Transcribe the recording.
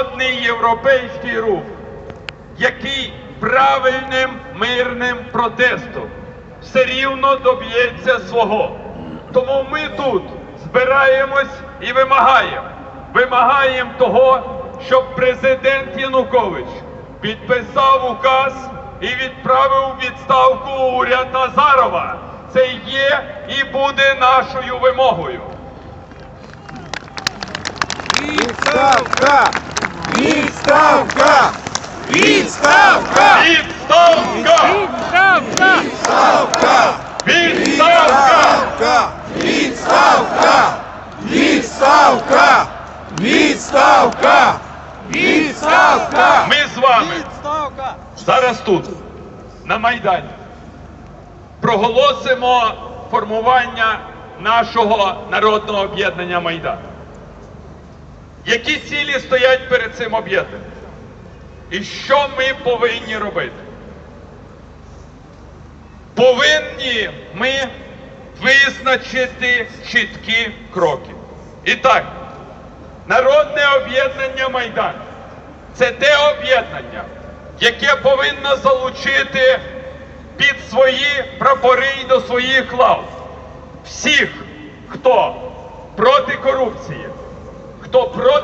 міжнародний європейський рух, який правильним мирним протестом все рівно доб'ється свого. Тому ми тут збираємось і вимагаємо. Вимагаємо того, щоб президент Янукович підписав указ і відправив відставку уряд Назарова. Це є і буде нашою вимогою. Відставка! Відставка! Відставка! Відставка! Відставка! Відставка! Відставка! Відставка! Відставка! Відставка! Ми з вами зараз тут, на Майдані, проголосимо формування нашого народного об'єднання Майдан. Які цілі стоять перед цим об'єднанням? І що ми повинні робити? Повинні ми визначити чіткі кроки. І так, народне об'єднання Майдан це те об'єднання, яке повинно залучити під свої прапори і до своїх лав всіх, хто проти корупції, хто проти.